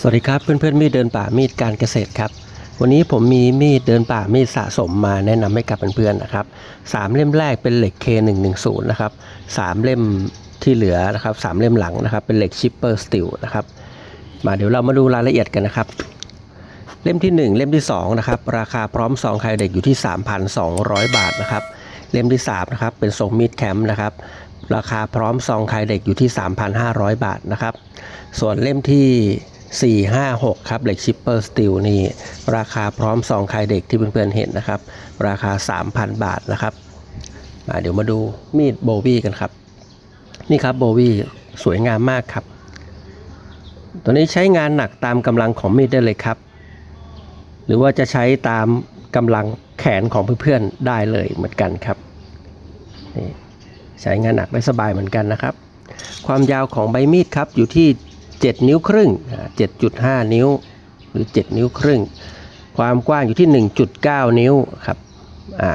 สวัสดีครับเพื่อนๆมีดเดินป่ามีดการเกษตรครับ วันนี้ผมมีมีดเดินป่ามีดสะสมมาแนะนำให้กับเพื่อนๆนะครับสามเล่มแรกเป็นเหล็ก K110 นะครับสามเล่มที่เหลือนะครับสามเล่มหลังนะครับเป็นเหล็กชิปเปอร์สตีลนะครับมาเดี๋ยวเรามาดูรายละเอียดกันนะครับ เล่มที่ 1 เล่มที่2นะครับราคาพร้อมซองไข่เด็กอยู่ที่ 3,200 บาทนะครับเล่มที่3นะครับเป็นทรงมีดแคมป์นะครับราคาพร้อมซองไข่เด็กอยู่ที่ 3,500 บาทนะครับส่วนเล่มที่ 4 5 6 ครับเหล็กชิปเปอร์สตีลนี่ ราคาพร้อมซองไข่เด็กที่เพื่อนๆเห็นนะครับ ราคา 3,000 บาทนะครับเดี๋ยวมาดูมีดโบวี่กันครับ นี่ครับโบวี่สวยงามมากครับ ตัวนี้ใช้งานหนักตามกำลังของมีดได้เลยครับ หรือว่าจะใช้ตามกำลังแขนของเพื่อนๆได้เลยเหมือนกันครับนี่ใช้งานหนักได้สบายเหมือนกันนะครับ ความยาวของใบมีดครับอยู่ที่ 7 นิ้วครึ่ง 7.5 นิ้ว หรือ 7 นิ้วครึ่ง ความกว้างอยู่ที่ 1.9 นิ้วครับอ่า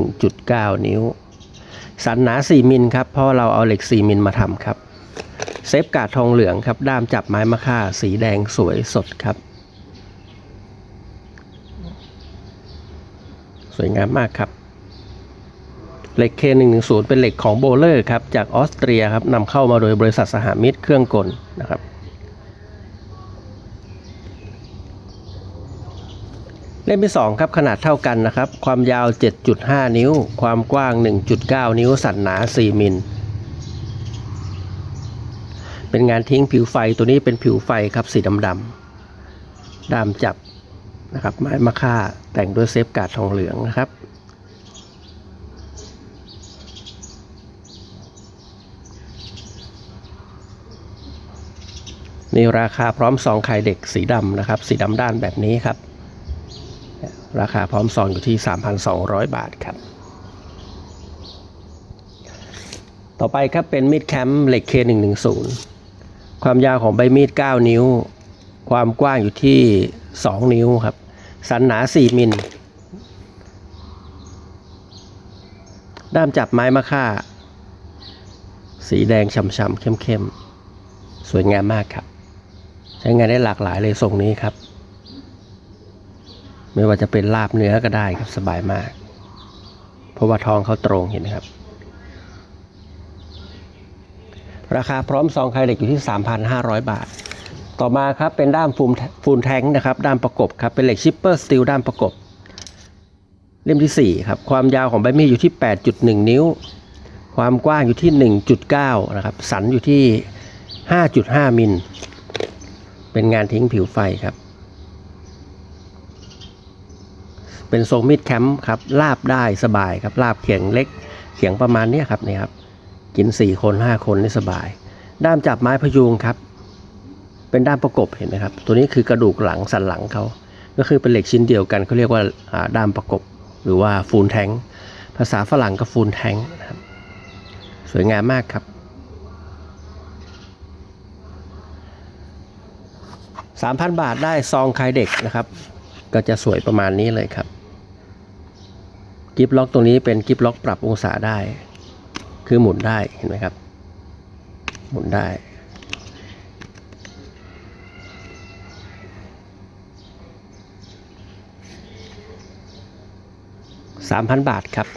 1.9 นิ้ว สันหนา 4 มิลครับ เพราะเราเอาเหล็ก 4 มิลมาทำครับ เซฟกาดทองเหลืองครับ ด้ามจับไม้มะค่า สีแดงสวยสดครับ สวยงามมากครับ เหล็ก K110 เป็นเหล็กของโบเลอร์ครับจากออสเตรียครับนำเข้ามาโดยบริษัทสหมิตรเครื่องกลนะครับเล่มที่ 2 ครับ ขนาดเท่ากันนะครับ ความยาว 7.5 นิ้ว ความกว้าง 1.9 นิ้ว สันหนา 4 มิล เป็นงานทิ้งผิวไฟตัวนี้เป็นผิวไฟครับสีดำๆด้ามจับนะครับไม้มะค่าแต่งด้วยเซฟการ์ดทองเหลืองนะครับ นี่ราคาพร้อมซองไข่เด็กสีดำนะครับ สีดำด้านแบบนี้ครับ ราคาพร้อมซองอยู่ที่ 3,200 บาทครับ ต่อไปครับเป็นมีดแคมป์เหล็ก K110 ความยาวของใบมีด 9 นิ้ว ความกว้างอยู่ที่ 2 นิ้วครับ สันหนา 4 มิลด้ามจับไม้มะค่า สีแดงช่ำๆเข้มๆ สวยงามมากครับ ใช้งานได้หลากหลายเลยทรงนี้ครับ ไม่ว่าจะเป็นลาบเนื้อก็ได้ครับสบายมาก เพราะว่าทองเขาตรงเห็นไหมครับ ราคาพร้อมซองไข่เหล็กอยู่ที่ 3,500 บาท ต่อมาครับเป็นด้ามฟูมฟูลแทงนะครับ ด้ามประกบครับเป็นเหล็กชิปเปอร์สตีลด้ามประกบ เล่มที่ 4 ครับ ความยาวของใบมีดอยู่ที่ 8.1 นิ้ว ความกว้างอยู่ที่ 1.9 นะครับ สันอยู่ที่ 5.5 มิล เป็นงานทิ้งผิวไฟครับ เป็นทรงมีดแคมป์ครับลาบได้สบายครับลาบเขียงเล็ก เขียงประมาณนี้ครับนี่ครับ กิน 4 คน 5 คนนี่สบาย ด้ามจับไม้พยุงครับ เป็นด้ามประกบเห็นไหมครับ ตัวนี้คือกระดูกหลังสันหลังเขาก็คือเป็นเหล็กชิ้นเดียวกันเขาเรียกว่าอ่าด้ามประกบ หรือว่าฟูลแทงภาษาฝรั่งก็ฟูลแทงนะครับสวยงามมากครับ 3,000 บาทได้ซองคลายเด็กนะครับ ก็จะสวยประมาณนี้เลยครับ กิฟล็อกตรงนี้เป็นกิฟล็อกปรับองศาได้ คือหมุนได้เห็นไหมครับ หมุนได้3,000บาทครับ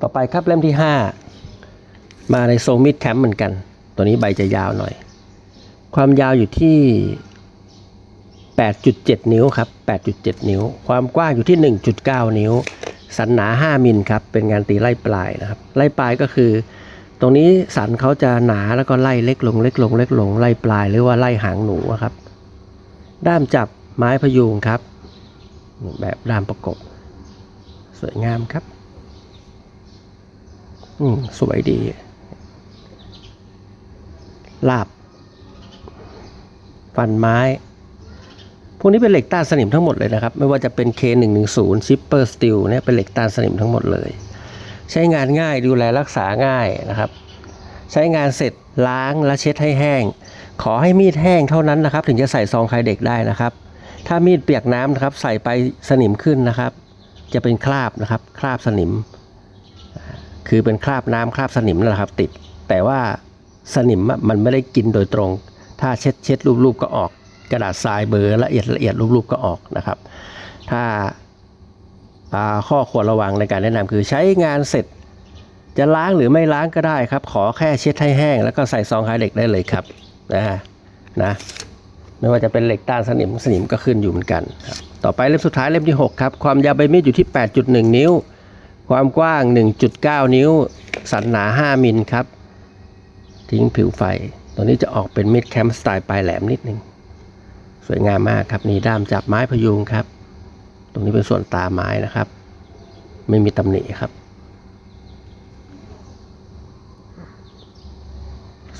ต่อไปครับเล่มที่ 5 มาในทรงมิดแคมป์เหมือนกัน ตัวนี้ใบจะยาวหน่อย ความยาวอยู่ที่ 8.7 นิ้วครับ 8.7 นิ้ว ความกว้างอยู่ที่ 1.9 นิ้ว สันหนา 5 มิลครับ เป็นงานตีไล่ปลายนะครับ ไล่ปลายก็คือ ตรงนี้สันเขาจะหนาแล้วก็ไล่เล็กลง เล็กลง เล็กลง ไล่ปลายหรือว่าไล่หางหนูครับ ด้ามจับไม้พยุงครับ แบบด้ามประกบ สวยงามครับ อืม สวยดี ลาบ ฟันไม้ พวกนี้เป็นเหล็กต้านสนิมทั้งหมดเลยนะครับ ไม่ว่าจะเป็น K110 Shipper Steel เนี่ยเป็นเหล็กต้านสนิมทั้งหมดเลย ใช้งานง่ายดูแลรักษาง่ายนะครับ ใช้งานเสร็จล้างและเช็ดให้แห้ง ขอให้มีดแห้งเท่านั้นนะครับ ถึงจะใส่ซองคลายเด็กได้นะครับ ถ้ามีดเปียกน้ำนะครับ ใส่ไปสนิมขึ้นนะครับ จะเป็นคราบนะครับ คราบสนิม คือเป็นคราบน้ำคราบสนิมนั่นแหละครับ ติดแต่ว่า สนิมมันไม่ได้กินโดยตรง ถ้าเช็ดเช็ดรูปๆก็ออก กระดาษทรายเบอร์ละเอียดละเอียดรูปๆก็ออกนะครับ ถ้าาข้อควรระวังในการแนะนำคือใช้งานเสร็จ จะล้างหรือไม่ล้างก็ได้ครับ ขอแค่เช็ดให้แห้ง แล้วก็ใส่ซองคายเหล็กได้เลยครับนะฮะนะไม่ว่าจะเป็นเหล็กต้านสนิมสนิมก็ขึ้นอยู่เหมือนกันครับต่อไปเล่มสุดท้ายเล่มที่ 6 ครับ ความยาวใบมีดอยู่ที่ 8.1 นิ้ว ความกว้าง 1.9 นิ้ว สันหนา 5 มิลครับ ทิ้งผิวไฟ ตัวนี้จะออกเป็นมีดแคมป์สไตล์ปลายแหลมนิดนึง สวยงามมากครับ นี่ด้ามจับไม้พยุงครับ ตรงนี้เป็นส่วนตาไม้นะครับ ไม่มีตำหนิครับ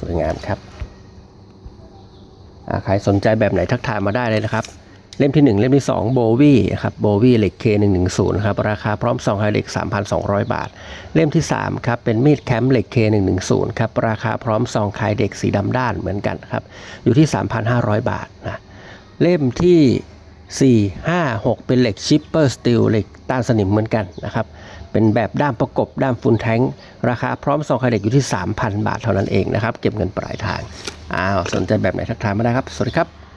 สวยงามครับใครสนใจแบบไหนทักทายมาได้เลยนะครับ เล่มที่ 1 เล่มที่2โบวี่ครับโบวี่เหล็ก K110 ครับราคาพร้อมซองไฮเหล็ก 3,200 บาท เล่มที่3ครับเป็นมีดแคมป์เหล็ก K110 ครับราคาพร้อมซองคายเด็กสีดำด้านเหมือนกันครับอยู่ที่ 3,500 บาทนะเล่มที่ 4 5 6 เป็นเหล็กชิปเปอร์สตีลเหล็กต้านสนิมเหมือนกันนะครับเป็นแบบด้ามประกบด้ามฟูลแทงราคาพร้อมซองคายเด็กอยู่ที่ 3,000 บาทเท่านั้นเองนะครับเก็บเงินปลายทางอ้าวสนใจแบบไหนทักทายมาได้ครับ สวัสดีครับ